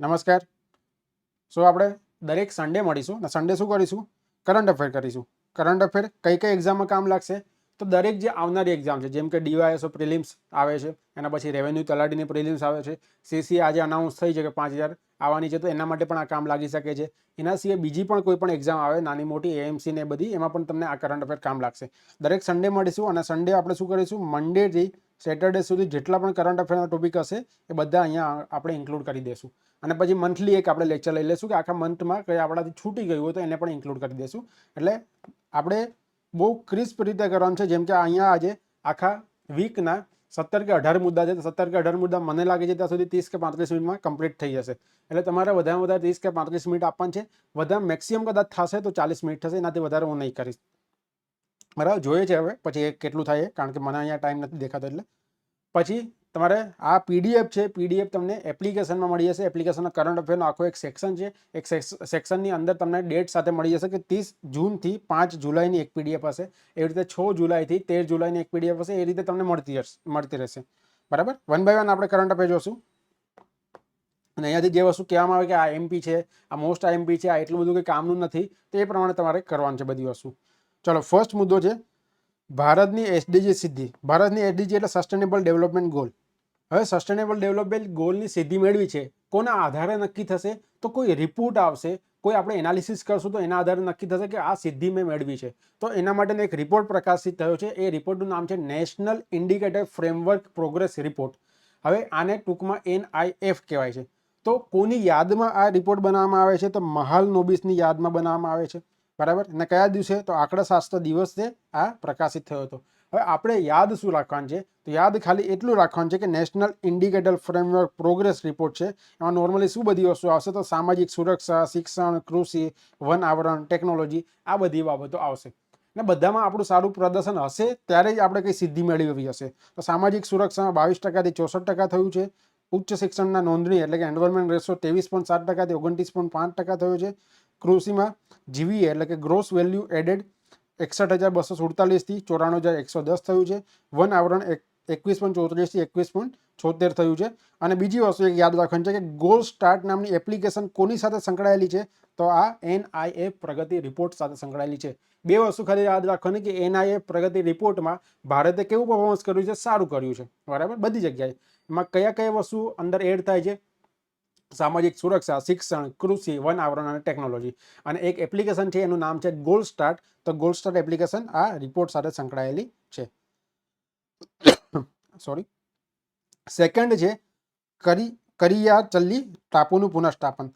નમસ્કાર. સો આપણે દરેક સન્ડે મળીશું? અને સન્ડે શું કરીશું? કરંટ અફેર કરીશું. કરંટ અફેર કઈ કઈ એક્ઝામમાં કામ લાગશે? તો દરેક જે આવનારી એક્ઝામ છે, જેમ કે ડીવાયએસઓ પ્રિલિમ્સ આવે છે, એના પછી રેવન્યુ તલાટીની પ્રિલિમ્સ આવે છે. સીસી આજે અનાઉન્સ થઈ છે કે પાંચ હજાર આવવાની છે, તો એના માટે પણ આ કામ લાગી શકે છે. એના સિવાય બીજી પણ કોઈ પણ એક્ઝામ આવે, નાની મોટી એએમસી ને બધી, એમાં પણ તમને આ કરંટ અફેર કામ લાગશે. દરેક સન્ડે મળીશું અને સન્ડે આપણે શું કરીશું? મંડેથી સેટરડે સુધી જેટલા પણ કરંટ અફેરના ટોપિક હશે, એ બધા અહીંયા આપણે ઇન્ક્લુડ કરી દઈશું અને પછી મંથલી એક આપણે લેક્ચર લઈ લઈશું, કે આખા મંથમાં કંઈ આપણાથી છૂટી ગયું હોય, તો એને પણ ઇન્ક્લુડ કરી દઈશું એટલે આપણે બહુ ક્રિસ્પ રીતે કરવાનું છે, જેમ કે અહીંયા આજે આખા વીકના સત્તર કે અઢાર મુદ્દા છે, તો સત્તર કે અઢાર મુદ્દા મને લાગે છે ત્યાં સુધી ત્રીસ કે પાંત્રીસ મિનિટમાં કમ્પ્લીટ થઈ જશે. એટલે તમારે વધારે વધારે ત્રીસ કે પાંત્રીસ મિનિટ આપવાની છે. વધારે મેક્સિમમ કદાચ થશે તો ચાલીસ મિનિટ થશે, એનાથી વધારે હું નહીં કરીશ. બરાબર? જોઈએ છે હવે, પછી એ કેટલું થાય કારણ કે મને અહીંયા ટાઈમ નથી દેખાતો એટલે. પછી તમારે આ પીડીએફ છે પીડીએફ તમને એપ્લિકેશનમાં મળી જશે. એપ્લિકેશનનો કરંટ અફેરનો આખો એક સેક્શન છે. એક સેક્શનની અંદર તમને ડેટ સાથે મળી જશે કે ત્રીસ જૂનથી પાંચ જુલાઈની એક પીડીએફ હશે. એવી રીતે છ જુલાઈથી તેર જુલાઈની એક પીડીએફ હશે. એ રીતે તમને મળતી મળતી રહેશે. બરાબર? વન બાય વન આપણે કરંટ અફેર જોશું. અને અહીંયાથી જે વસ્તુ કહેવામાં આવે કે આ એમપી છે, આ મોસ્ટ એમપી છે, આ એટલું બધું કંઈ કામનું નથી, તો એ પ્રમાણે તમારે કરવાનું છે બધી વસ્તુ. ચલો ફર્સ્ટ મુદ્દો છે, ભારતની એસડીજી સિદ્ધિ. ભારતની એસડીજી એટલે સસ્ટેનેબલ ડેવલપમેન્ટ ગોલ હવે સસ્ટેનેબલ ડેવલપમેન્ટ ગોલની સિદ્ધિ મેળવી છે, કોના આધારે નક્કી થશે? તો કોઈ રિપોર્ટ આવશે, કોઈ આપણે એનાલિસિસ કરશું તો એના આધારે નક્કી થશે કે આ સિદ્ધિ મેં મેળવી છે. તો એના માટેનો એક રિપોર્ટ પ્રકાશિત થયો છે, એ રિપોર્ટનું નામ છે national indicator framework progress report હવે આને ટૂંકમાં એનઆઈએફ કહેવાય છે. તો કોની યાદમાં આ રિપોર્ટ બનાવવામાં આવે છે? તો મહાલ નોબિસની યાદમાં બનાવવામાં આવે છે. બરાબર? અને કયા દિવસે? તો આંકડાશાસ્ત્ર દિવસે આ પ્રકાશિત થયો હતો. હવે આપણે યાદ શું રાખવાનું છે? તો યાદ ખાલી એટલું રાખવાનું છે કે national indicator framework progress report છે. એમાં નોર્મલી શું બધી વસ્તુ આવશે? તો સામાજિક સુરક્ષા, શિક્ષણ, કૃષિ, વન આવરણ ટેકનોલોજી આ બધી બાબતો આવશે. ને બધામાં આપણું સારું પ્રદર્શન હશે ત્યારે જ આપણે કંઈ સિદ્ધિ મેળવી હશે. તો સામાજિક સુરક્ષામાં બાવીસ ટકાથી ચોસઠ ટકા થયું છે. ઉચ્ચ શિક્ષણના નોંધણી એટલે કે એન્વાયરમેન્ટ રેશો ત્રેવીસ પોઈન્ટ સાત ટકાથી ઓગણત્રીસ પોઈન્ટ પાંચ ટકા થયો છે. કૃષિમાં જીવીએ એટલે કે ગ્રોસ વેલ્યુ એડેડ એકસઠ હજાર બસો સુડતાલીસથી ચોરાણું હજાર એકસો દસ થયું છે. વન આવરણ એક, એકવીસ પોઈન્ટ ચોત્રીસથી એકવીસ પોઈન્ટ છોતેર થયું છે. અને બીજી વસ્તુ એક યાદ રાખવાની છે કે ગોલ સ્ટાર્ટ નામની એપ્લિકેશન કોની સાથે સંકળાયેલી છે? તો આ એનઆઈએ પ્રગતિ રિપોર્ટ સાથે સંકળાયેલી છે. બે વસ્તુ ખાલી યાદ રાખવાની કે એનઆઈએ પ્રગતિ રિપોર્ટમાં ભારતે કેવું પરફોર્મન્સ કર્યું છે? સારું કર્યું છે. બરાબર? બધી જગ્યાએ. એમાં કયા કયા વસ્તુ અંદર એડ થાય છે? સામાજિક સુરક્ષા, શિક્ષણ, કૃષિ, વન આવરણ અને ટેકનોલોજી. અને એક એપ્લિકેશન છે, એનું નામ છે ગોલ સ્ટાર્ટ તો ગોલ સ્ટાર્ટ એપ્લિકેશન આ રિપોર્ટ સાથે સંકળાયેલી છે. સોરી સેકન્ડ છે, કરી કરિયા ચલ્લી ટાપુનું પુનઃસ્થાપન.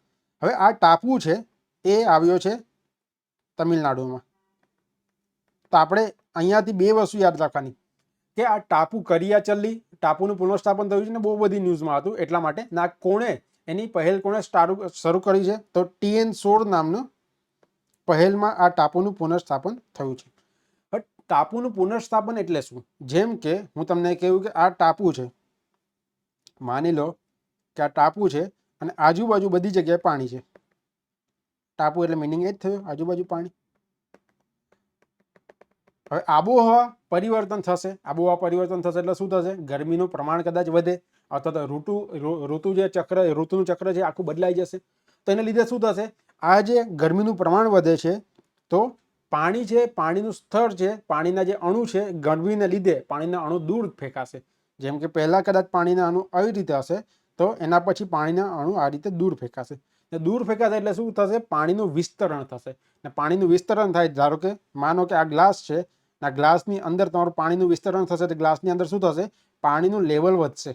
હવે આ ટાપુ છે, એ આવ્યો છે તમિલનાડુમાં. તો આપણે અહીંયાથી બે વસ્તુ યાદ રાખવાની. કે આ ટાપુ કરિયાચલ્લી ટાપુનું પુનઃસ્થાપન થયું છે ને, બહુ બધી ન્યૂઝમાં હતું, એટલા માટે. ના કોણે એની પહેલ કોણે શરૂ કરી છે? તો ટીએન સોળ નામનું પહેલમાં આ ટાપુનું પુનઃસ્થાપન થયું છે. ટાપુનું પુનઃસ્થાપન એટલે શું? જેમ કે હું તમને કહ્યું કે આ ટાપુ છે. માની લો કે આ ટાપુ છે અને આજુબાજુ બધી જગ્યાએ પાણી છે. ટાપુ એટલે મિનિંગ એ જ થયું, આજુબાજુ પાણી. હવે આબોહવા પરિવર્તન થશે. આબોહવા પરિવર્તન થશે એટલે શું થશે? ગરમીનું પ્રમાણ કદાચ વધે અથવા તો ઋતુ ઋતુ જે ચક્ર, ઋતુનું ચક્ર છે આખું બદલાઈ જશે. તો એને લીધે શું થશે? આ જે ગરમીનું પ્રમાણ વધે છે, તો પાણી છે, પાણીનું સ્તર છે, પાણીના જે અણુ છે, ગરમીને લીધે પાણીના અણુ દૂર ફેંકાશે. જેમ કે પહેલાં કદાચ પાણીના અણુ આવી રીતે હશે, તો એના પછી પાણીના અણુ આ રીતે દૂર ફેંકાશે. ને દૂર ફેંકાશે એટલે શું થશે? પાણીનું વિસ્તરણ થશે. ને પાણીનું વિસ્તરણ થાય, ધારો કે, માનો કે આ ગ્લાસ છે આ ગ્લાસની અંદર તમારું પાણીનું વિસ્તરણ થશે તો ગ્લાસની અંદર શું થશે? પાણીનું લેવલ વધશે.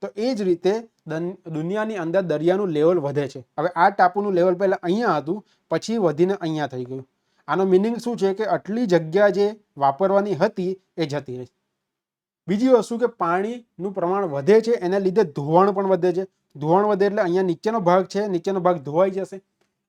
તો એ જ રીતે દન- દુનિયાની અંદર દરિયાનું લેવલ વધે છે. હવે આ ટાપુનું લેવલ પહેલાં અહીંયા હતું, પછી વધીને અહીંયા થઈ ગયું. આનો મિનિંગ શું છે કે આટલી જગ્યા જે વાપરવાની હતી, એ જતી રહી. બીજી વસ્તુ કે પાણીનું પ્રમાણ વધે છે, એના લીધે ધોવાણ પણ વધે છે. ધોવાણ વધે એટલે અહીંયા નીચેનો ભાગ છે, નીચેનો ભાગ ધોવાઈ જશે.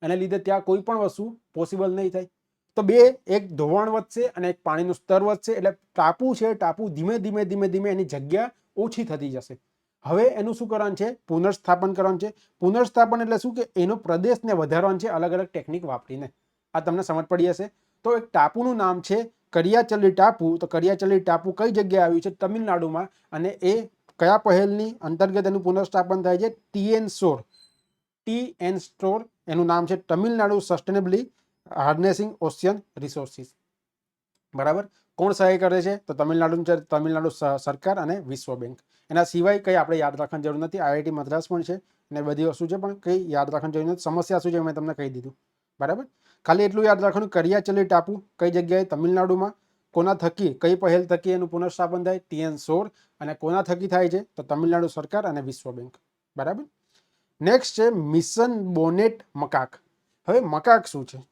એના લીધે ત્યાં કોઈ પણ વસ્તુ પોસિબલ નહીં થાય. તો બે, એક ધોવાણ વધશે અને એક પાણીનું સ્તર વધશે એટલે ટાપુ છે, ટાપુ ધીમે ધીમે ધીમે ધીમે એની જગ્યા ઓછી થતી જશે. હવે એનું શું કરવાનું છે? પુનર્સ્થાપન કરવાનું છે. પુનર્સ્થાપન એટલે શું? કે એનો પ્રદેશને વધારવાનું છે અલગ અલગ ટેકનિક વાપરીને. આ તમને સમજ પડી હશે. તો એક ટાપુનું નામ છે કરિયાચલ્લી ટાપુ. તો કરિયાચલ્લી ટાપુ કઈ જગ્યાએ આવ્યું છે? તમિલનાડુમાં. અને એ કયા પહેલની અંતર્ગત એનું પુનર્સ્થાપન થાય છે? TN store. T N store એનું નામ છે Tamil Nadu sustainably harnessing ocean resources. બરાબર? કોણ સહાય કરે છે? તો તમિલનાડુ તમિલનાડુ સરકાર અને વિશ્વ બેંક. એના સિવાય કંઈ આપણે યાદ રાખવાની જરૂર નથી. આઈઆઈટી મદ્રાસ પણ છે અને બધી વસ્તુ છે, પણ કંઈ યાદ રાખવાની જરૂર નથી. સમસ્યા શું છે મેં તમને કહી દીધું. બરાબર? ખાલી એટલું યાદ રાખવાનું, કરિયાચલી ટાપુ કઈ જગ્યાએ? તમિલનાડુમાં. કોના થકી? કઈ પહેલ થકી એનું પુનઃસ્થાપન થાય? ટીએન સોર. અને કોના થકી થાય છે? તો તમિલનાડુ સરકાર અને વિશ્વ બેંક. બરાબર? નેક્સ્ટ છે મિશન બોનેટ મકાક. હવે મકાક શું છે?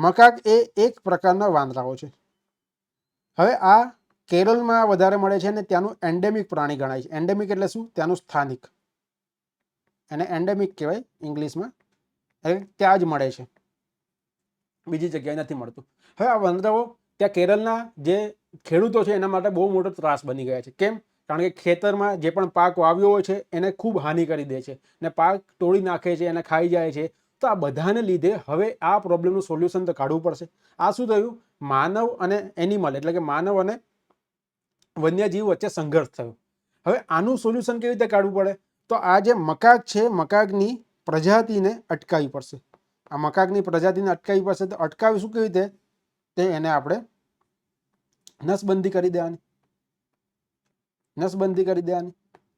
મકાક એ એક પ્રકારના વાંદરાઓ છે. હવે આ કેરળમાં વધારે મળે છે અને ત્યાંનું એન્ડેમિક પ્રાણી ગણાય છે. એન્ડેમિક એટલે શું? ત્યાંનું સ્થાનિક. એને એન્ડેમિક કહેવાય ઇંગ્લિશમાં. એટલે ત્યાં જ મળે છે. બીજી જગ્યાએ નથી મળતું. હવે આ વાંદરાઓ ત્યાં કેરળના જે ખેડૂતો છે એના માટે બહુ મોટો ત્રાસ બની ગયા છે. કેમ? કારણ કે ખેતરમાં જે પણ પાક વાવ્યો હોય છે એને ખૂબ હાનિ કરી દે છે. ને પાક તોડી નાખે છે, એને ખાઈ જાય છે. તો આ બધાને લીધે હવે આ પ્રોબ્લેમનું સોલ્યુશન તો કાઢવું પડશે. આ શું થયું? માનવ અને એનિમલ એટલે કે માનવ અને વન્યજીવ વચ્ચે સંઘર્ષ થયો. હવે આનું સોલ્યુશન કેવી રીતે કાઢવું પડે? તો આ જે મકાક છે, મકાકની પ્રજાતિને અટકાવી પડશે. આ મકાકની પ્રજાતિને અટકાવી પડશે તો અટકાવી શું કેવી રીતે? તે એને આપણે નસબંધી કરી દેવાની. નસબંધી કરી દેવાની.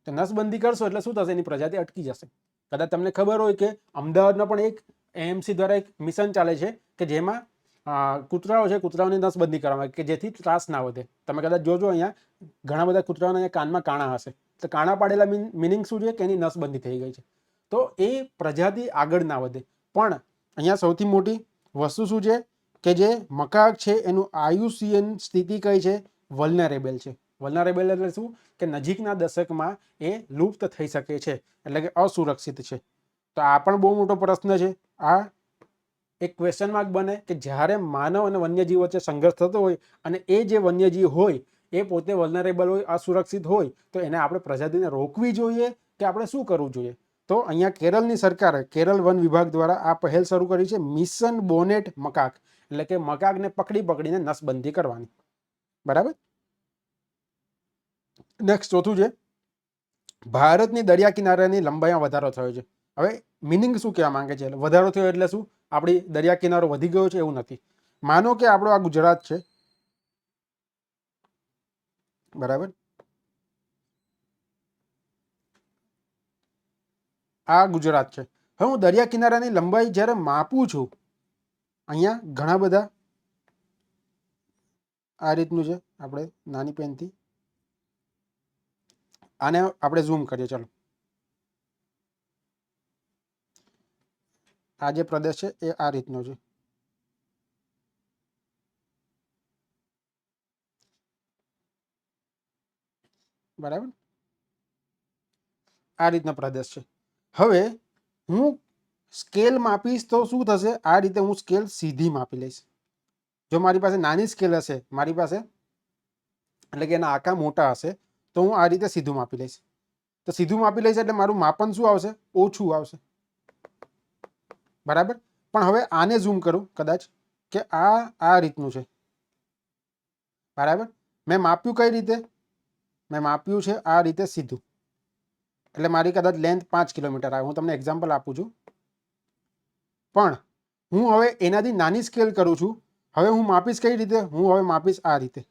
તો નસબંધી કરશો એટલે શું થશે? એની પ્રજાતિ અટકી જશે. કદાચ તમને ખબર હોય કે અમદાવાદમાં પણ એક એએમસી દ્વારા એક મિશન ચાલે છે કે જેમાં કૂતરાઓ છે, કૂતરાઓની નસબંધી કરવામાં આવે, કે જેથી ત્રાસ ના વધે. તમે કદાચ જોજો અહીંયા, ઘણા બધા કૂતરાઓના અહીંયા કાનમાં કાણા હશે. તો કાણા પાડેલા મિનિંગ શું છે કે એની નસબંધી થઈ ગઈ છે. તો એ પ્રજાતિ આગળ ના વધે. પણ અહીંયા સૌથી મોટી વસ્તુ શું છે કે જે મકાક છે, એનું આયુસીએન સ્થિતિ કઈ છે? વલનરેબલ છે. વલનરેબલ એટલે શું? કે નજીકના દશકમાં એ લુપ્ત થઈ શકે છે, એટલે કે અસુરક્ષિત છે. તો આ પણ બહુ મોટો પ્રશ્ન છે. આ એક ક્વેશ્ચન માર્ક બને કે જ્યારે માનવ અને વન્યજીવ વચ્ચે સંઘર્ષ થતો હોય અને એ જે વન્યજીવ હોય, એ પોતે વલનરેબલ હોય, અસુરક્ષિત હોય, તો એને આપણે પ્રજાતિને રોકવી જોઈએ કે આપણે શું કરવું જોઈએ? તો અહીંયા કેરળની સરકારે, કેરળ વન વિભાગ દ્વારા આ પહેલ શરૂ કરી છે, મિશન બોનેટ મકાક. એટલે કે મકાકને પકડી પકડીને નસબંધી કરવાની. બરાબર? નેક્સ્ટ ચોથું છે. ભારતની દરિયા કિનારાની લંબાઈમાં વધારો થયો છે. હવે મિનિંગ શું કહેવા માંગે છે? વધારો થયો એટલે શું? આપણી દરિયા કિનારો વધી ગયો છે એવું નથી. માનો કે આપણો આ ગુજરાત છે. બરાબર? આ ગુજરાત છે. હવે હું દરિયા કિનારાની લંબાઈ જ્યારે માપું છું, અહીંયા ઘણા બધા આ રીતનું છે. આપણે નાની પેનથી આને આપણે ઝૂમ કરીએ, ચલો. આ જે પ્રદેશ છે, એ આ રીતનો છે. બરાબર? આ રીતનો પ્રદેશ છે. હવે હું સ્કેલ માપીશ તો શું થશે? આ રીતે હું સ્કેલ સીધી માપી લઈશ. જો મારી પાસે નાની સ્કેલ હશે, મારી પાસે, એટલે કે એના આકા મોટા હશે તો હું આ રીતે સીધું માપી લઈશ. તો સીધું માપી લઈશ એટલે મારું માપન શું આવશે? ઓછું આવશે. બરાબર? પણ હવે આને ઝૂમ કરું, કદાચ, કે આ આ રીતનું છે. બરાબર? મેં માપ્યું કઈ રીતે? મેં માપ્યું છે આ રીતે સીધું. એટલે મારી કદાચ લેન્થ પાંચ કિલોમીટર આવે. હું તમને એક્ઝામ્પલ આપું છું. પણ હું હવે એનાથી નાની સ્કેલ કરું છું. હવે હું માપીશ કઈ રીતે? હું હવે માપીશ આ રીતે.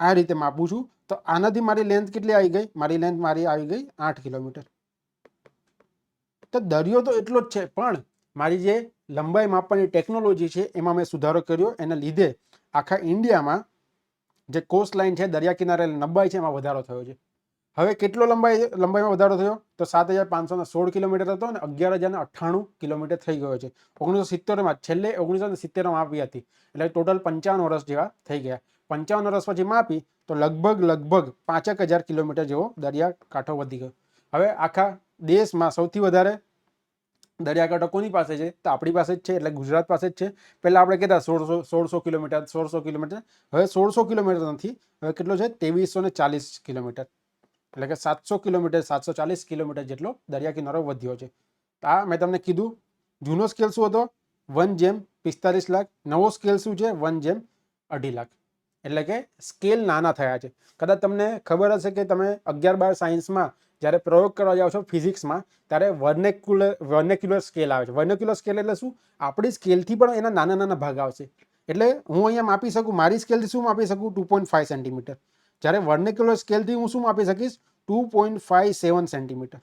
આ રીતે માપું છું. તો આનાથી મારી લેન્થ કેટલી આવી ગઈ? મારી લેન્થ મારી આવી ગઈ આઠ કિલોમીટર. તો દરિયો તો એટલો જ છે, પણ મારી જે લંબાઈ માપવાની ટેકનોલોજી છે, એમાં મેં સુધારો કર્યો. એના લીધે આખા ઇન્ડિયામાં જે કોસ્ટ લાઇન છે, દરિયા કિનારે લંબાઈ છે, એમાં વધારો થયો છે. હવે કેટલો લંબાઈ લંબાઈમાં વધારો થયો? તો સાત હજાર પાંચસો સોળ કિલોમીટર હતો અને અગિયાર હજાર અઠ્ઠાણું કિલોમીટર થઈ ગયો છે. ઓગણીસો સિત્તેરમાં, છેલ્લે ઓગણીસો સિત્તેરમાં આપી હતી. એટલે ટોટલ પંચાવન વર્ષ જેવા થઈ ગયા. પંચાવન વર્ષ પછી માપી તો લગભગ લગભગ પાંચેક હજાર કિલોમીટર જેવો દરિયા કાંઠો વધી ગયો. હવે આખા દેશમાં સૌથી વધારે દરિયાકાંઠો કોની પાસે છે? તો આપણી પાસે જ છે, એટલે ગુજરાત પાસે જ છે. પહેલાં આપણે કહેતા સોળસો સોળસો કિલોમીટર સોળસો કિલોમીટર. હવે સોળસો કિલોમીટર નથી હવે કેટલો છે? ત્રેવીસો ને ચાલીસ કિલોમીટર. એટલે કે સાતસો કિલોમીટર, સાતસો ચાલીસ કિલોમીટર જેટલો દરિયા કિનારો વધ્યો છે. આ મેં તમને કીધું. જૂનો સ્કેલ શું હતો? વન જેમ પિસ્તાલીસ લાખ. નવો સ્કેલ શું છે? વન જેમ અઢી લાખ. એટલે કે સ્કેલ નાના થયા છે. કદાચ તમને ખબર હશે કે તમે અગિયાર બાર સાયન્સમાં જ્યારે પ્રયોગ કરવા જાઓ છો ફિઝિક્સમાં, ત્યારે વર્નેક્યુલર વર્નેક્યુલર સ્કેલ આવે છે. વર્નેક્યુલર સ્કેલ એટલે શું? આપણી સ્કેલથી પણ એના નાના નાના ભાગ આવશે. એટલે હું અહીંયા માપી શકું, મારી સ્કેલથી શું માપી શકું? Two point five centimetre. જ્યારે વર્નેક્યુલર સ્કેલથી હું શું માપી શકીશ? Two point five seven centimetre.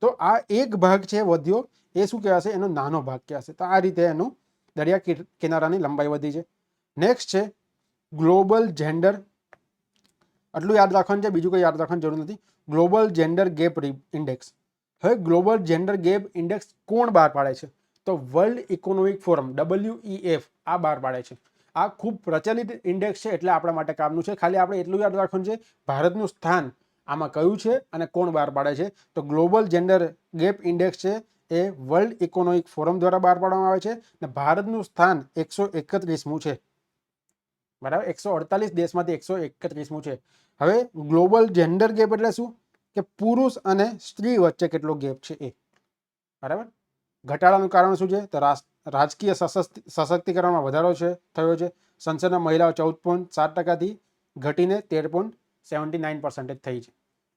તો આ એક ભાગ છે વધ્યો. એ શું કહેવાશે? એનો નાનો ભાગ કહેવાશે. તો આ રીતે એનું દરિયા કિનારાની લંબાઈ વધી છે. નેક્સ્ટ છે ગ્લોબલ જેન્ડર, આટલું યાદ રાખવાનું છે, બીજું કંઈ યાદ રાખવાની જરૂર નથી. Global gender gap index. હવે ગ્લોબલ જેન્ડર ગેપ ઇન્ડેક્સ કોણ બહાર પાડે છે? તો world economic forum, W F, આ બહાર પાડે છે. આ ખૂબ પ્રચલિત ઇન્ડેક્સ છે એટલે આપણા માટે કામનું છે. ખાલી આપણે એટલું યાદ રાખવાનું છે, ભારતનું સ્થાન આમાં કયું છે અને કોણ બહાર પાડે છે? તો ગ્લોબલ જેન્ડર ગેપ ઇન્ડેક્સ છે, એ વર્લ્ડ ઇકોનોમિક ફોરમ દ્વારા બહાર પાડવામાં આવે છે અને ભારતનું સ્થાન એકસો એકત્રીસમું છે. બરાબર? એકસો અડતાલીસ દેશમાંથી એકસો એકત્રીસમું છે. હવે ગ્લોબલ જેન્ડર ગેપ એટલે શું? કે પુરુષ અને સ્ત્રી વચ્ચે કેટલો ગેપ છે એ. બરાબર? ઘટાડાનું કારણ શું છે? તો રાજકીય સશક્તિકરણમાં વધારો છે, થયો છે. સંસદના મહિલાઓ ચૌદ પોઈન્ટ સાત ટકાથી ઘટીને તેર પોઈન્ટ સેવન્ટી નાઇન પર્સન્ટેજ થઈ છે.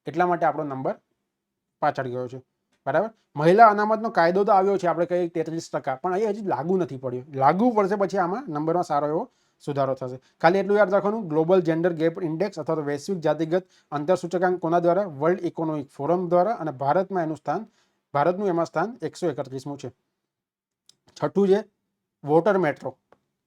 એટલા માટે આપણો નંબર પાછળ ગયો છે. બરાબર? મહિલા અનામતનો કાયદો તો આવ્યો છે, આપણે કહીએ તેત્રીસ ટકા. પણ એ હજી લાગુ નથી પડ્યો. લાગુ પડશે પછી આમાં નંબરમાં સારો એવો સુધારો થશે. ખાલી એટલું યાદ રાખવાનું ગ્લોબલ જેન્ડર ગેપ ઇન્ડેક્સ અથવા તો વૈશ્વિક જાતિગત અંતર સૂચકાંક કોના દ્વારા વર્લ્ડ ઇકોનોમિક ફોરમ દ્વારા અને ભારતમાં એનું સ્થાન, ભારતનું એમાં સ્થાન એકસો એકત્રીસમું છે. છઠ્ઠું છે વોટર મેટ્રો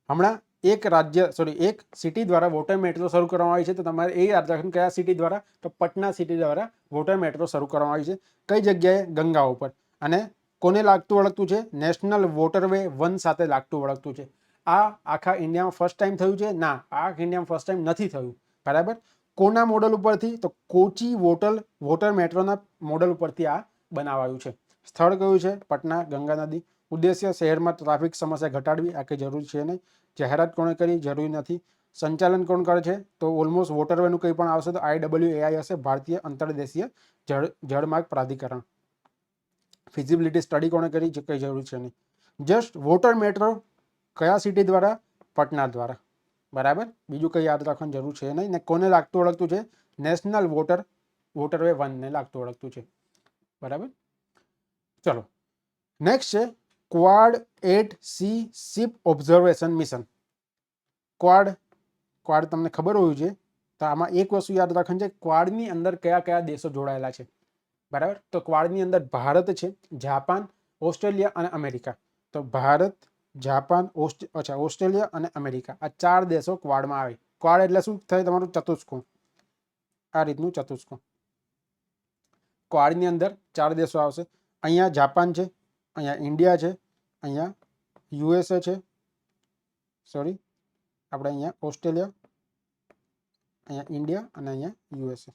હમણાં એક રાજ્ય સોરી એક સિટી દ્વારા વોટર મેટ્રો શરૂ કરવામાં આવી છે. તો તમારે એ યાદ રાખવાનું કયા સિટી દ્વારા? તો પટના સિટી દ્વારા વોટર મેટ્રો શરૂ કરવામાં આવી છે. કઈ જગ્યાએ? ગંગા ઉપર. અને કોને લાગતું વળગતું છે? નેશનલ વોટરવે વન સાથે લાગતું વળગતું છે. આ આખા ઇન્ડિયામાં ફર્સ્ટ ટાઈમ થયું છે? ના, આ ઇન્ડિયામાં ફર્સ્ટ ટાઈમ નથી થયું. બરાબર? કોના મોડલ ઉપરથી? તો કોચી વોટલ વોટર મેટ્રોના મોડલ ઉપરથી આ બનાવાયું છે. સ્થળ કયું છે? પટના, ગંગા નદી. ઉદ્દેશ્ય શહેરમાં ટ્રાફિક સમસ્યા ઘટાડવી. આ કંઈ જરૂર છે નહીં? જાહેરાત કોણે કરી? જરૂરી નથી. સંચાલન કોણ કરે છે? તો ઓલમોસ્ટ વોટરવેનું કંઈ પણ આવશે તો આઈ ડબલ્યુ એઆઈ હશે, ભારતીય અંતર્દેશીય જળ, જળમાર્ગ પ્રાધિકરણ. ફિઝિબિલિટી સ્ટડી કોણે કરી જે કંઈ જરૂર છે નહીં. જસ્ટ વોટર મેટ્રો કયા સિટી દ્વારા? પટના દ્વારા. બરાબર? બીજું કંઈ યાદ રાખવાની જરૂર છે નહીં. ને કોને લાગતું ઓળખતું છે? નેશનલ વોટર વોટરવે વનને લાગતું ઓળખતું છે. બરાબર? ચલો. નેક્સ્ટ છે quad at sea ship observation mission quad quad તમને ખબર હોવી જોઈએ. તો આમાં એક વસ્તુ યાદ રાખવાની છે ક્વાડની અંદર કયા કયા દેશો જોડાયેલા છે? બરાબર? તો ક્વાડની અંદર ભારત છે જાપાન ઓસ્ટ્રેલિયા અને અમેરિકા તો ભારત જાપાન ઓસ્ટ અચ્છા, ઓસ્ટ્રેલિયા અને અમેરિકા. આ ચાર દેશો ક્વાડમાં આવે. ક્વાડ એટલે શું? થાય તમારું ચતુષ્કોણ. આ રીતનું ચતુષ્કોણ. ક્વાડની અંદર ચાર દેશો આવશે. અહીંયા જાપાન છે, અહીંયા ઇન્ડિયા છે, અહીંયા યુએસએ છે, સોરી, આપણે અહીંયા ઓસ્ટ્રેલિયા, અહીંયા ઇન્ડિયા અને અહીંયા યુએસએ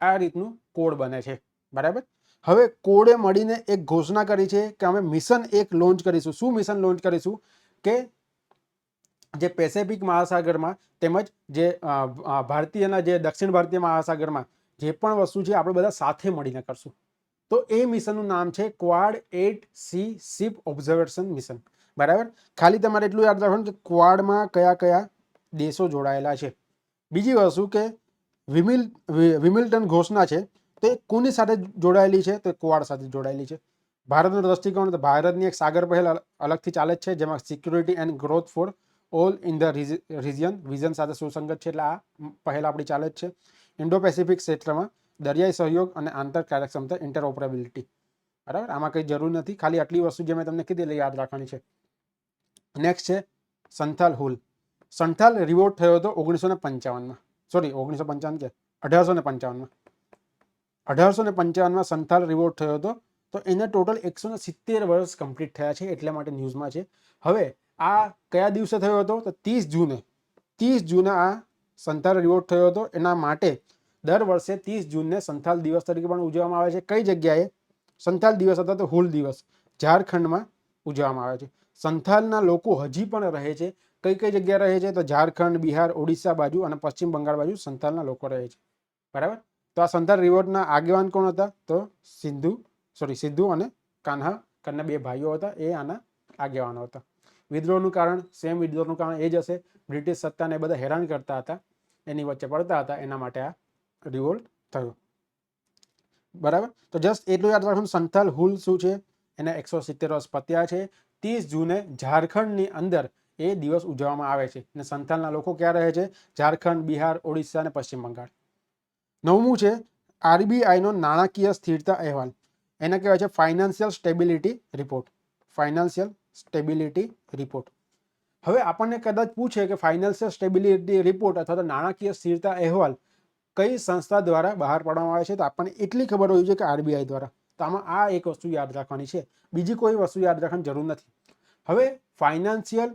આ રીતનું કોડ બને છે. બરાબર? હવે કોડે મળીને એક ઘોષણા કરી છે કે અમે મિશન એક લોન્ચ કરીશું. શું મિશન લોન્ચ કરીશું? કે જે પેસેફિક મહાસાગરમાં તેમજ જે ભારતીયના જે દક્ષિણ ભારતીય મહાસાગરમાં જે પણ વસ્તુ છે, આપણે બધા સાથે મળીને કરશું. તો એ મિશનનું નામ છે quad at sea ship observation mission બરાબર? ખાલી તમારે એટલું યાદ રાખવાનું કે ક્વાડમાં કયા કયા દેશો જોડાયેલા છે. બીજી વસ્તુ કે વિમિલ, વિમિલ્ટન ઘોષણા છે તે કોની સાથે જોડાયેલી છે? તો ક્વાડ સાથે જોડાયેલી છે. ભારતનો દ્રષ્ટિકોણ તો ભારતની એક સાગર પહેલ અલગથી ચાલે છે, જેમાં security and growth for all in the region vision સાથે સુસંગત છે. એટલે આ પહેલ આપણી ચાલે જ છે. ઇન્ડો પેસિફિક ક્ષેત્રમાં દરિયાઈ સહયોગ અને આંતર કાર્યક્ષમતા ઇન્ટરઓપરેબિલિટી બરાબર? આમાં કંઈ જરૂર નથી. ખાલી આટલી વસ્તુ જે મેં તમને કીધી યાદ રાખવાની છે. નેક્સ્ટ છે સંથાલ હુલ. સંથાલ રિવોટ થયો હતો ઓગણીસો ને પંચાવનમાં. સોરી ઓગણીસો પંચાવન કે અઢારસો ને પંચાવનમાં. અઢારસો ને પંચાવનમાં સંથાલ રિવોટ થયો હતો. તો એને ટોટલ એકસો સિત્તેર વર્ષ કમ્પ્લીટ થયા છે એટલા માટે ન્યૂઝમાં છે. હવે આ કયા દિવસે થયો હતો? તો ત્રીસ જૂને. ત્રીસ જૂને આ સંથાલ રિવોટ થયો હતો. એના માટે દર વર્ષે ત્રીસ જૂનને સંથાલ દિવસ તરીકે પણ ઉજવવામાં આવે છે. કઈ જગ્યાએ? સંથાલ દિવસ હતા તો હુલ દિવસ. ઝારખંડમાં ઉજવવામાં આવે છે. સંથાલના લોકો હજી પણ રહે છે. કઈ કઈ જગ્યાએ રહે છે? તો ઝારખંડ, બિહાર, ઓડિશા બાજુ અને પશ્ચિમ બંગાળ બાજુ સંથાલના લોકો રહે છે. બરાબર? તો આ સંથાલ રિવોર્ટના આગેવાન કોણ હતા? તો સિંધુ સોરી સિદ્ધુ અને કાન્હા કરીને બે ભાઈઓ હતા, એ આના આગેવાનો હતા. વિદ્રોહનું કારણ સેમ વિદ્રોહનું કારણ એ જ હશે. બ્રિટિશ સત્તાને બધા હેરાન કરતા હતા, એની વચ્ચે પડતા હતા, એના માટે આ રિવોલ્ટ થયો. બરાબર? તો જસ્ટ એટલું યાદ રાખવાનું, સંથાલ હુલ શું છે? એને એકસો સિત્તેર વર્ષ પત્યા છે. ત્રીસ જૂને ઝારખંડની અંદર એ દિવસ ઉજવવામાં આવે છે. અને સંથાલના લોકો ક્યાં રહે છે? ઝારખંડ, બિહાર, ઓડિશા અને પશ્ચિમ બંગાળ. નવમું છે, આરબીઆઈનો નાણાકીય સ્થિરતા અહેવાલ. એને કહેવાય છે financial stability report. Financial stability report. હવે આપણને કદાચ પૂછે કે ફાઇનાન્શિયલ સ્ટેબિલિટી રિપોર્ટ અથવા તો નાણાકીય સ્થિરતા અહેવાલ કઈ સંસ્થા દ્વારા બહાર પાડવામાં આવે છે? તો આપણને એટલી ખબર હોવી જોઈએ કે આરબીઆઈ દ્વારા. તો આમાં આ એક વસ્તુ યાદ રાખવાની છે. બીજી કોઈ વસ્તુ યાદ રાખવાની જરૂર નથી. હવે ફાઇનાન્શિયલ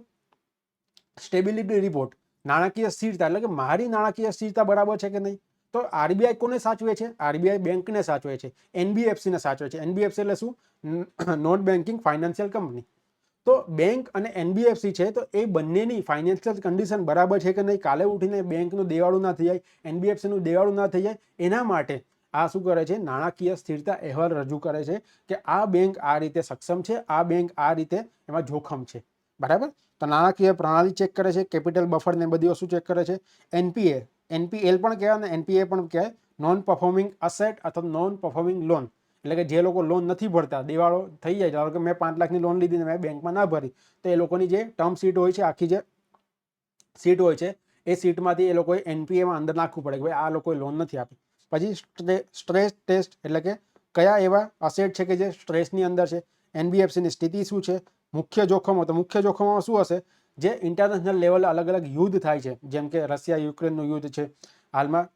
સ્ટેબિલિટી રિપોર્ટ, નાણાકીય સ્થિરતા, એટલે કે મારી નાણાકીય સ્થિરતા બરાબર છે કે નહીં? તો આરબીઆઈ કોને સાચવે છે? આરબીઆઈ બેંકને સાચવે છે. એનબીએફસીને સાચવે છે. એનબીએફસી એટલે શું? Non banking financial company. તો બેંક અને એનબીએફસી છે, તો એ બંનેની ફાઇનાન્શિયલ કન્ડિશન બરાબર છે કે નહીં? કાલે ઉઠીને બેંકનું દેવાળું ના થઈ જાય, એનબીએફસીનું દેવાળું ના થઈ જાય, એના માટે આ શું કરે છે? નાણાકીય સ્થિરતા અહેવાલ રજૂ કરે છે કે આ બેંક આ રીતે સક્ષમ છે, આ બેંક આ રીતે એમાં જોખમ છે. બરાબર? તો નાણાકીય પ્રણાલી ચેક કરે છે, કેપિટલ બફર ને બધી વસ્તુ ચેક કરે છે. એનપીએ એનપીએલ પણ કહેવાય અને એનપીએ પણ કહેવાય. નોન પરફોર્મિંગ અસેટ અથવા નોન પરફોર્મિંગ લોન એટલે કે જે લોકો લોન નથી ભરતા, દેવાળો થઈ જાય, ધારો કે મેં પાંચ લાખની લોન લીધી ને મેં બેંકમાં ના ભરી, તો એ લોકોની જે ટર્મ સીટ હોય છે, આખી જે સીટ હોય છે, એ સીટમાંથી એ લોકોએ એનપીએમાં અંદર નાખવું પડે કે ભાઈ આ લોકોએ લોન નથી આપી. પછી સ્ટ્રેસ ટેસ્ટ એટલે કે કયા એવા અસેટ છે કે જે સ્ટ્રેસની અંદર છે? એનબીએફસીની સ્થિતિ શું છે? મુખ્ય જોખમો, તો મુખ્ય જોખમોમાં શું હશે? જે ઇન્ટરનેશનલ લેવલે અલગ અલગ યુદ્ધ થાય છે. જેમ કે રશિયા, યુક્રેનનું યુદ્ધ છે. હાલમાં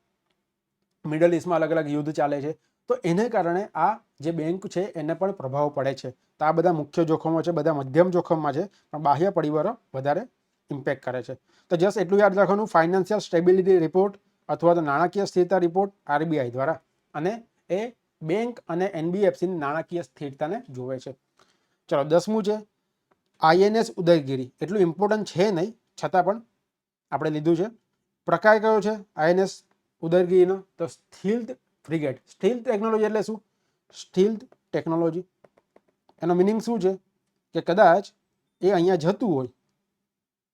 મિડલ ઇસ્ટમાં અલગ અલગ યુદ્ધ ચાલે છે. તો એને કારણે આ જે બેંક છે એને પણ પ્રભાવ પડે છે. તો આ બધા મુખ્ય જોખમો છે, બધા મધ્યમ જોખમમાં છે, પણ બાહ્ય પરિબળો વધારે ઇમ્પેક્ટ કરે છે. તો જસ્ટ એટલું યાદ રાખવાનું ફાઇનાન્શિયલ સ્ટેબિલિટી રિપોર્ટ અથવા તો નાણાકીય સ્થિરતા રિપોર્ટ આરબીઆઈ દ્વારા. અને એ બેંક અને એનબીએફસીની નાણાકીય સ્થિરતાને જોવે છે. ચલો દસમું છે. આઈએનએસ ઉદયગીરી. એટલું ઇમ્પોર્ટન્ટ છે નહીં, છતાં પણ આપણે લીધું છે. પ્રકાર કયો છે? આઈએનએસ ઉદયગીરીનો. તો સ્થિલ્ડ ફ્રિગેટ સ્ટીલ ટેકનોલોજી એટલે શું? સ્ટીલ ટેકનોલોજી એનો મિનિંગ શું છે? કે કદાચ એ અહીંયા જતું હોય,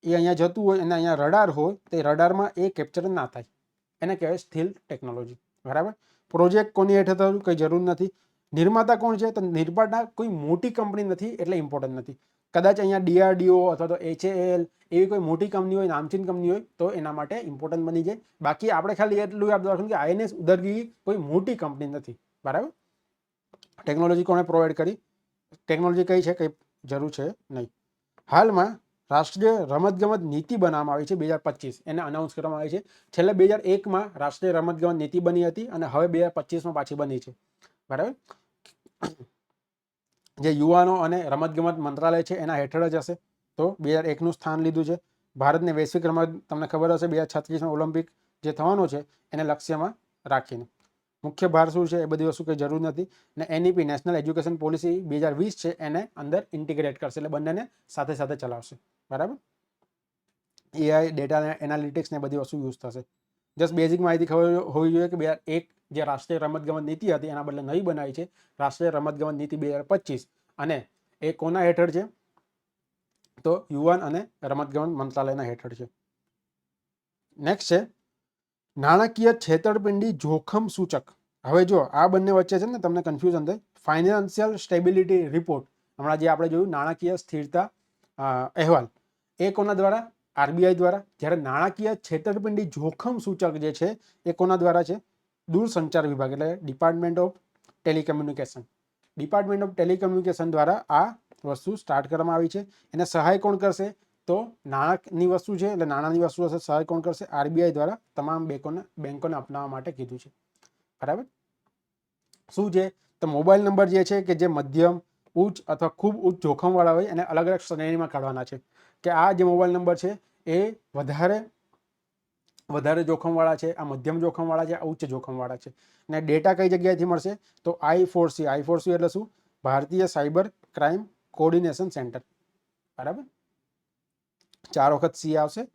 એ અહીંયા જતું હોય, અને અહીંયા રડાર હોય, તો રડારમાં એ કેપ્ચર ના થાય. એને કહેવાય સ્થિલ ટેકનોલોજી બરાબર? પ્રોજેક્ટ કોની હેઠળ થયું? કંઈ જરૂર નથી. નિર્માતા કોણ છે? તો નિર્માતા કોઈ મોટી કંપની નથી, એટલે ઇમ્પોર્ટન્ટ નથી. કદાચ અહીંયા ડીઆરડીઓ અથવા તો એચએએલ એવી કોઈ મોટી કંપની હોય, નામચીન કંપની હોય, તો એના માટે ઇમ્પોર્ટન્ટ બની જાય. બાકી આપણે ખાલી એટલું યાદ રાખવું કે આઈએનએસ ઉદરગી કોઈ મોટી કંપની નથી. બરાબર? ટેકનોલોજી કોણે પ્રોવાઈડ કરી? ટેકનોલોજી કઈ છે? કઈ જરૂર છે નહીં. હાલમાં રાષ્ટ્રીય રમતગમત નીતિ બનાવવામાં આવી છે બે હજાર પચીસ. એને અનાઉન્સ કરવામાં આવી છે. છેલ્લે બે હજાર એકમાં રાષ્ટ્રીય રમતગમત નીતિ બની હતી અને હવે બે હજાર પચીસમાં પાછી બની છે. બરાબર? જે યુવાનો અને રમતગમત મંત્રાલય છે, એના હેઠળ જ હશે. તો બે હજાર એકનું સ્થાન લીધું છે. ભારતને વૈશ્વિક રમત, તમને ખબર હશે, બે હજાર છત્રીસમાં ઓલિમ્પિક જે થવાનો છે, એને લક્ષ્યમાં રાખીને. મુખ્ય ભાર શું છે, એ બધી વસ્તુ કંઈ જરૂર નથી. ને એનઈપી નેશનલ એજ્યુકેશન પોલિસી બે હજાર વીસ છે, એને અંદર ઇન્ટિગ્રેટ કરશે, એટલે બંનેને સાથે સાથે ચલાવશે. બરાબર? એઆઈ ડેટા એનાલિટિક્સ ને બધી વસ્તુ યુઝ થશે. જસ્ટ બેઝિક માહિતી ખબર હોવી જોઈએ કે બે હજાર એક જે રાષ્ટ્રીય રમતગમત નીતિ હતી, એના બદલે નવી બનાવી છે. રાષ્ટ્રીય રમતગમત નીતિ બે હજાર પચીસ. અને એ કોના હેઠળ છે? તો યુવાન અને રમતગમત મંત્રાલયના હેઠળ છે. નેક્સ્ટ છે. નાણાકીય છેતરપિંડી જોખમ સૂચક. હવે જો આ બંને વચ્ચે છે ને, તમને કન્ફ્યુઝન થાય. ફાઇનાન્શિયલ સ્ટેબિલિટી રિપોર્ટ હમણાં જે આપણે જોયું, નાણાકીય સ્થિરતા અહેવાલ. એ કોના દ્વારા? આરબીઆઈ દ્વારા. જ્યારે નાણાકીય છેતરપિંડી જોખમ સૂચક જે છે, એ કોના દ્વારા છે? દૂરસંચાર વિભાગ, એટલે department of telecommunication department of telecommunication દ્વારા આ વસ્તુ સ્ટાર્ટ કરવામાં આવી છે. એને સહાય કોણ કરશે? તો નાણાંની વસ્તુ છે, એટલે નાણાંની વસ્તુ હશે, સહાય કોણ કરશે? આરબીઆઈ દ્વારા તમામ બેંકોને બેંકોને અપનાવવા માટે કીધું છે. બરાબર? શું છે? તો મોબાઈલ નંબર જે છે કે જે મધ્યમ, ઉચ્ચ અથવા ખૂબ ઉચ્ચ જોખમવાળા હોય એને અલગ અલગ શ્રેણીમાં કાઢવાના છે. કે આ જે મોબાઈલ નંબર છે, એ વધારે વધારે જોખમવાળા છે, આ મધ્યમ જોખમવાળા છે, આ ઉચ્ચ જોખમવાળા છે. અને ડેટા કઈ જગ્યાએથી મળશે? તો I four C. I four C એટલે શું? ભારતીય સાયબર ક્રાઇમ કોર્ડિનેશન સેન્ટર. બરાબર? ચાર વખત સી આવશે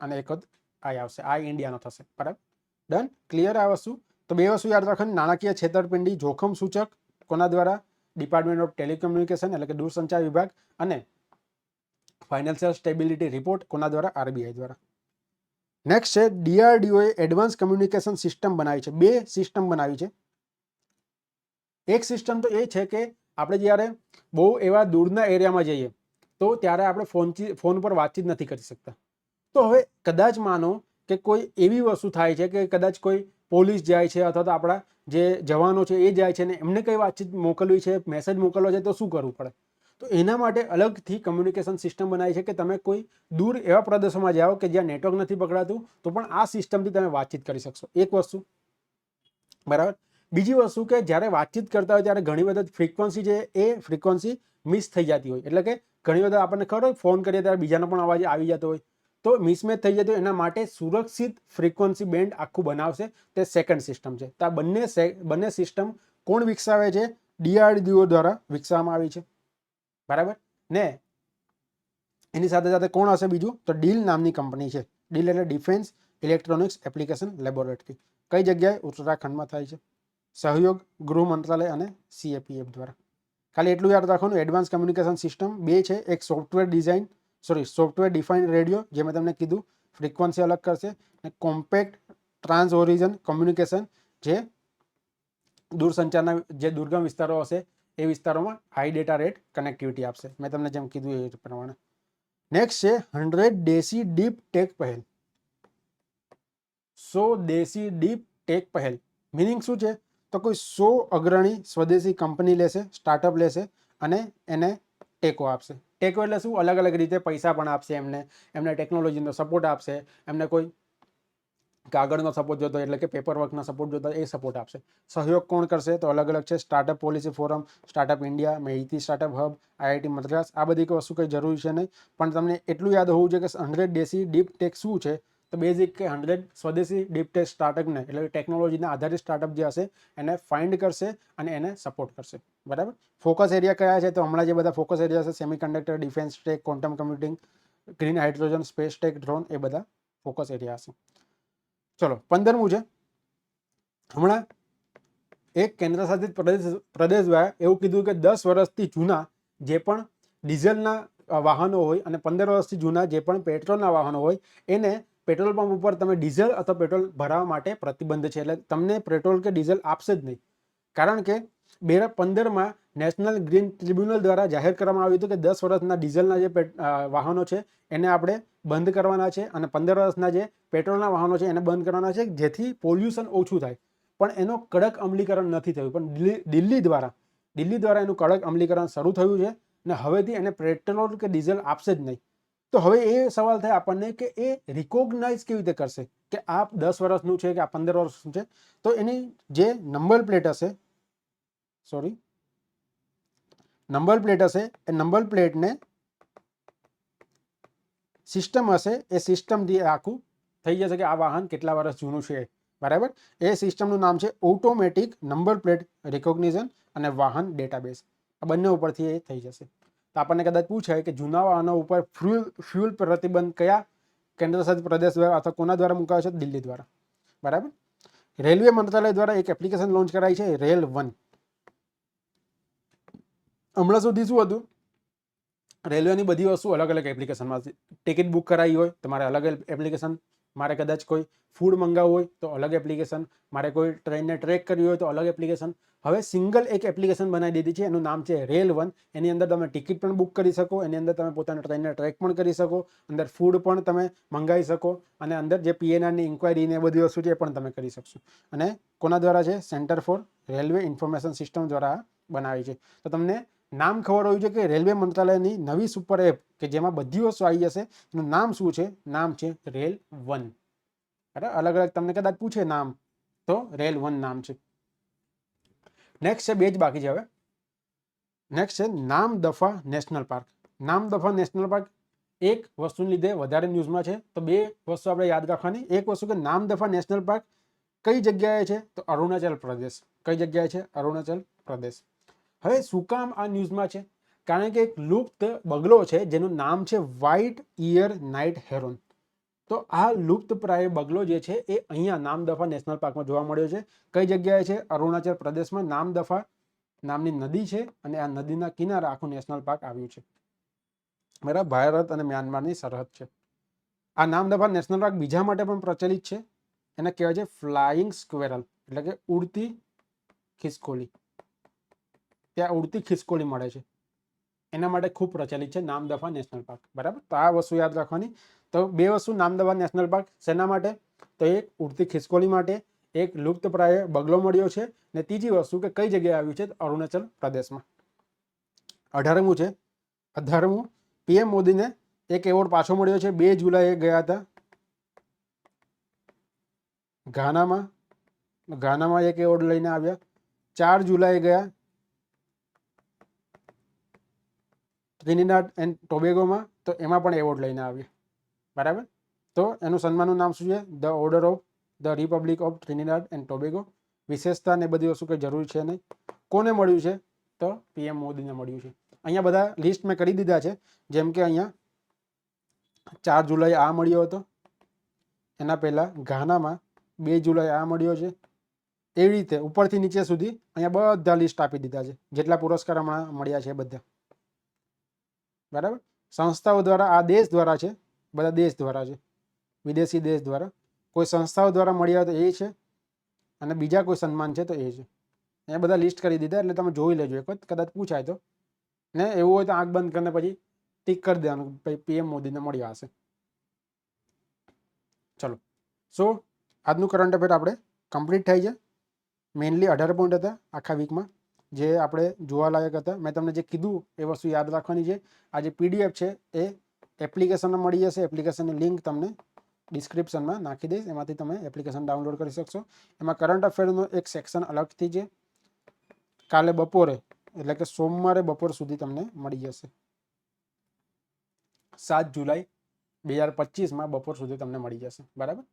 અને એક વખત આઈ આવશે. આઈ ઇન્ડિયાનો થશે. બરાબર? ડન? ક્લિયર આ વસ્તુ? તો બે વસ્તુ યાદ રાખવાની. નાણાકીય છેતરપિંડી, જોખમ સૂચક કોના દ્વારા? ડિપાર્ટમેન્ટ ઓફ ટેલિકમ્યુનિકેશન એટલે કે દૂરસંચાર વિભાગ અને ફાઇનાન્શિયલ સ્ટેબિલિટી રિપોર્ટ કોના દ્વારા? આરબીઆઈ દ્વારા. નેક્સ્ટ છે ડીઆરડીઓએ એડવાન્સ કમ્યુનિકેશન સિસ્ટમ બનાવી છે. બે સિસ્ટમ બનાવી છે. એક સિસ્ટમ તો એ છે કે આપણે જ્યારે બહુ એવા દૂરના એરિયામાં જઈએ, તો ત્યારે આપણે ફોનથી, ફોન પર વાતચીત નથી કરી શકતા. તો હવે કદાચ માનો કે કોઈ એવી વસ્તુ થાય છે કે કદાચ કોઈ પોલીસ જાય છે અથવા તો આપણા જે જવાનો છે એ જાય છે ને એમને કઈ વાતચીત મોકલવી છે મેસેજ મોકલવો છે, તો શું કરવું પડે? તો એના માટે અલગથી કમ્યુનિકેશન સિસ્ટમ બનાવી છે કે તમે કોઈ દૂર એવા પ્રદેશોમાં જાઓ કે જ્યાં નેટવર્ક નથી પકડાતું, તો પણ આ સિસ્ટમથી તમે વાતચીત કરી શકશો. એક વસ્તુ. બરાબર? બીજી વસ્તુ કે જ્યારે વાતચીત કરતા હોય ત્યારે ઘણી વખત ફ્રીક્વન્સી છે એ ફ્રીક્વન્સી મિસ થઈ જતી હોય. એટલે કે ઘણી વખત આપણને ખબર હોય ફોન કરીએ ત્યારે બીજાનો પણ અવાજ આવી જતો હોય. તો મિસમેચ થઈ જતો એના માટે સુરક્ષિત ફ્રીક્વન્સી બેન્ડ આખું બનાવશે તે સેકન્ડ સિસ્ટમ છે. તો આ બંને બંને સિસ્ટમ કોણ વિકસાવે છે? ડીઆરડીઓ દ્વારા વિકસાવવામાં આવી છે. બરાબર? ને એની સાથે સાથે કોણ હશે બીજું? તો ડીલ નામની કંપની છે. ડીલ એટલે ડિફેન્સ ઇલેક્ટ્રોનિક્સ એપ્લિકેશન લેબોરેટરી. કઈ જગ્યાએ? ઉત્તરાખંડમાં થાય છે. સહયોગ, ગૃહ મંત્રાલય અને સીએપીએફ દ્વારા. ખાલી એટલું યાદ રાખવાનું, એડવાન્સ કમ્યુનિકેશન સિસ્ટમ બે છે. એક software design, sorry, software defined radio, જે મેં તમને કીધું, ફ્રિકવન્સી અલગ કરશે અને કોમ્પેક્ટ ટ્રાન્સ ઓરિજન કોમ્યુનિકેશન, જે દૂરસંચારના, જે દુર્ગમ વિસ્તારો હશે એ વિસ્તારોમાં હાઈ ડેટા રેટ કનેક્ટિવિટી આપશે. મેં તમને જેમ કીધું એ પ્રમાણે. નેક્સ્ટ છે હંડ્રેડ દેશી ડીપ ટેક પહેલ. સો દેશી ડીપ ટેક પહેલ. મિનિંગ શું છે? તો કોઈ સો અગ્રણી સ્વદેશી કંપની લેશે સ્ટાર્ટઅપ લેશે અને એને ટેકો આપશે. ટેકો એટલે શું? અલગ અલગ રીતે પૈસા પણ આપશે એમને. એમને ટેકનોલોજીનો સપોર્ટ આપશે. એમને કોઈ કાગળનો સપોર્ટ જોતો એટલે કે પેપર વર્કનો સપોર્ટ જોતો એ સપોર્ટ આપશે. સહયોગ કોણ કરશે? તો અલગ અલગ છે. Startup policy forum startup India MeitY startup hub IIT Madras આ બધી વસ્તુ કંઈ જરૂરી છે નહીં. પણ તમને એટલું યાદ હોવું જોઈએ કે હંડ્રેડ ડેસી ડીપ ટેક શું છે? તો બેઝિક કે હંડ્રેડ સ્વદેશી ડીપ ટેક સ્ટાર્ટઅપને એટલે ટેકનોલોજીના આધારિત સ્ટાર્ટઅપ જે હશે, એને ફાઇન્ડ કરશે અને એને સપોર્ટ કરશે. બરાબર? ફોકસ એરિયા કયા છે? તો હમણાં જે બધા ફોકસ એરિયા છે semiconductor defence tech quantum computing green hydrogen space tech drone એ બધા ફોકસ એરિયા હશે. ચલો, પંદરમું છે. હમણાં એક કેન્દ્રશાસિત પ્રદેશ પ્રદેશ દ્વારા એવું કીધું કે દસ વર્ષથી જૂના જે પણ ડીઝલના વાહનો હોય અને પંદર વર્ષથી જૂના જે પણ પેટ્રોલના વાહનો હોય, એને પેટ્રોલ પંપ ઉપર તમે ડીઝલ અથવા પેટ્રોલ ભરાવા માટે પ્રતિબંધ છે. એટલે તમને પેટ્રોલ કે ડીઝલ આપશે જ નહીં. કારણ કે બે હજાર પંદરમાં નેશનલ ગ્રીન ટ્રિબ્યુનલ દ્વારા જાહેર કરવામાં આવ્યું હતું કે દસ વર્ષના ડીઝલના જે વાહનો છે, એને આપણે બંધ કરવાના છે અને પંદર વર્ષના જે પેટ્રોલના વાહનો છે એને બંધ કરવાના છે, જેથી પોલ્યુશન ઓછું થાય. પણ એનો કડક અમલીકરણ નથી થયું. પણ દિલ્હી દ્વારા દિલ્હી દ્વારા એનું કડક અમલીકરણ શરૂ થયું છે અને હવેથી એને પેટ્રોલ કે ડીઝલ આપશે જ નહીં. તો હવે એ સવાલ થાય આપણને કે એ રિકોગ્નાઇઝ કેવી રીતે કરશે? કે આ દસ વર્ષનું છે કે આ પંદર વર્ષનું છે? તો એની જે નંબર પ્લેટ હશે, સોરી, નંબર પ્લેટ હશે, એ નંબર પ્લેટને સિસ્ટમ હશે, એ સિસ્ટમથી આખું થઈ જશે કે આ વાહન કેટલા વર્ષ જૂનું છે. બરાબર? એ સિસ્ટમનું નામ છે ઓટોમેટિક નંબર પ્લેટ રિકોગ્નિઝન અને વાહન ડેટાબેઝ. આ બંને ઉપરથી એ થઈ જશે. તો આપણને કદાચ પૂછાય કે જૂના વાહનો ઉપર ફ્યુલ ફ્યુલ પ્રતિબંધ કયા કેન્દ્રશાસિત પ્રદેશ દ્વારા અથવા કોના દ્વારા મુકાયો છે? દિલ્હી દ્વારા. બરાબર? રેલવે મંત્રાલય દ્વારા એક એપ્લિકેશન લોન્ચ કરાઈ છે રેલ વન. હમણાં સુધી શું હતું? રેલવેની બધી વસ્તુ અલગ અલગ એપ્લિકેશનમાં ટિકિટ બુક કરાવી હોય, તો મારે અલગ એપ્લિકેશન મારે કદાચ કોઈ ફૂડ મંગાવવું હોય, તો અલગ એપ્લિકેશન મારે કોઈ ટ્રેનને ટ્રેક કરવી હોય, તો અલગ એપ્લિકેશન હવે સિંગલ એક એપ્લિકેશન બનાવી દીધી છે, એનું નામ છે રેલ વન. એની અંદર તમે ટિકિટ પણ બુક કરી શકો, એની અંદર તમે પોતાના ટ્રેનને ટ્રેક પણ કરી શકો, અંદર ફૂડ પણ તમે મંગાવી શકો, અને અંદર જે પીએનઆરની ઇન્ક્વાયરી ને બધી વસ્તુ છે એ પણ તમે કરી શકશો. અને કોના દ્વારા છે? Centre for railway information system દ્વારા બનાવી છે. તો તમને નામ ખબર હોવી જોઈએ કે રેલવે મંત્રાલયની નવી સુપર એપ કે જેમાં બધી વસ્તુ આવી જશે, એનું નામ શું છે? નામ છે રેલ વન. બરાબર? અલગ અલગ તમને કદાચ પૂછે નામ, તો રેલ વન નામ છે. નેક્સ્ટ છે, બે જ બાકી છે હવે. નેક્સ્ટ છે, નામ દફા નેશનલ પાર્ક. નામ દફા નેશનલ પાર્ક એક વસ્તુને લીધે વધારે ન્યૂઝમાં છે. તો બે વસ્તુ આપણે યાદ રાખવાની. એક વસ્તુ કે નામ દફા નેશનલ પાર્ક કઈ જગ્યાએ છે? તો અરુણાચલ પ્રદેશ. કઈ જગ્યાએ છે? અરુણાચલ પ્રદેશ. હવે શું કામ આ ન્યૂઝમાં છે? કારણ કે એક લુપ્ત બગલો છે, જેનું નામ છે વ્હાઇટ ઇયર નાઇટ હેરોન તો આ લુપ્ત પ્રાય બગલો જે છે, એ અહીંયા નામદફા નેશનલ પાર્કમાં જોવા મળ્યો છે. કઈ જગ્યાએ છે? અરુણાચલ પ્રદેશમાં નામદફા નામની નદી છે અને આ નદીના કિનારે આખું નેશનલ પાર્ક આવ્યું છે. બરાબર? ભારત અને મ્યાનમારની સરહદ છે. આ નામદફા નેશનલ પાર્ક બીજા માટે પણ પ્રચલિત છે. એને કહેવાય છે ફ્લાઇંગ સ્ક્વેરલ એટલે કે ઉડતી ખિસકોલી. ત્યાં ઉડતી ખિસકોલી મળે છે. એના માટે ખૂબ પ્રચલિત છે નામદફા નેશનલ પાર્ક. બરાબર? તો આ વસ્તુ યાદ રાખવાની. તો બે વસ્તુ નામદફા નેશનલ પાર્ક. શેના માટે? તો એક ઉડતી ખિસકોલી માટે, એક લુપ્તપ્રાય બગલો મળ્યો છે ને ત્રીજી વસ્તુ કે કઈ જગ્યાએ આવ્યું છે? અરુણાચલ પ્રદેશમાં. અઢારમું છે. અઢારમું. પીએમ મોદીને એક એવોર્ડ પાછો મળ્યો છે. બે જુલાઈએ ગયા હતા. ઘાનામાં ઘાનામાં એક એવોર્ડ લઈને આવ્યા. ચાર જુલાઈએ ગયા. ટ્રિનિડાડ એન્ડ ટોબેગોમાં તો એમાં પણ એવોર્ડ લઈને આવ્યા. બરાબર? તો એનું સન્માનનું નામ શું છે? The order of the republic of Trinidad and Tobago વિશેષતા ને બધી વસ્તુ કંઈ જરૂરી છે નહીં. કોને મળ્યું છે? તો પીએમ મોદીને મળ્યું છે. અહીંયા બધા લિસ્ટ મેં કરી દીધા છે. જેમ કે અહીંયા ચાર જુલાઈ આ મળ્યો હતો. એના પહેલાં ઘાનામાં બે જુલાઈ આ મળ્યો છે. એવી રીતે ઉપરથી નીચે સુધી અહીંયા બધા લિસ્ટ આપી દીધા છે. જેટલા પુરસ્કાર હમણાં મળ્યા છે બધા. બરાબર? સંસ્થાઓ દ્વારા આ દેશ દ્વારા છે, બધા દેશ દ્વારા છે, વિદેશી દેશ દ્વારા. કોઈ સંસ્થાઓ દ્વારા મળ્યા તો એ છે અને બીજા કોઈ સન્માન છે તો એ છે. એ બધા લિસ્ટ કરી દીધા એટલે તમે જોઈ લેજો એક વખત, કદાચ પૂછાય તો. ને એવું હોય તો આંખ બંધ કરીને પછી ટીક કરી દેવાનું ભાઈ પીએમ મોદીને મળ્યા હશે. ચલો. સો આજનું કરંટ અફેર આપણે કમ્પ્લીટ થાય છે મેઇનલી અઢાર પોઈન્ટ હતા આખા વીકમાં જે આપણે જોવાલાયક હતા. મેં તમને જે કીધું એ વસ્તુ યાદ રાખવાની છે. આ જે પીડીએફ છે એ એપ્લિકેશનમાં મળી જશે. એપ્લિકેશનની લિંક તમને ડિસ્ક્રિપ્શનમાં નાખી દઈશ. એમાંથી તમે એપ્લિકેશન ડાઉનલોડ કરી શકશો. એમાં કરંટ અફેરનો એક સેક્શન અલગથી છે. કાલે બપોરે, એટલે કે સોમવારે બપોર સુધી તમને મળી જશે. સાત જુલાઈ બે હજાર પચીસમાં બપોર સુધી તમને મળી જશે. બરાબર?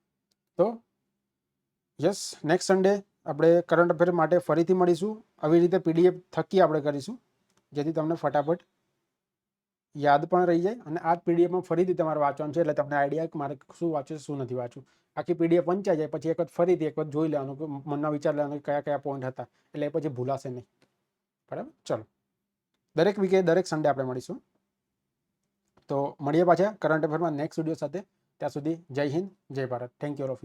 તો યસ નેક્સ્ટ સન્ડે આપણે કરંટ અફેર માટે ફરીથી મળીશું. આવી રીતે પીડીએફ થકી આપણે કરીશું. જેથી તમને ફટાફટ યાદ પણ રહી જાય અને આ પીડીએફમાં ફરીથી તમારે વાંચવાનું છે એટલે તમને આઈડિયા કે મારે શું વાંચવું છે, શું નથી વાંચવું. આખી પીડીએફ વંચાઈ જાય પછી એક વખત ફરીથી એક વખત જોઈ લેવાનું કે મનમાં વિચાર લેવાનું કે કયા કયા પોઈન્ટ હતા. એટલે એ પછી ભૂલાશે નહીં. બરાબર? ચલો. દરેક વીકે દરેક સન્ડે આપણે મળીશું. તો મળીએ પાછા કરંટ અફેરમાં નેક્સ્ટ વીડિયો સાથે. ત્યાં સુધી જય હિન્દ જય Bharat. Thank you all of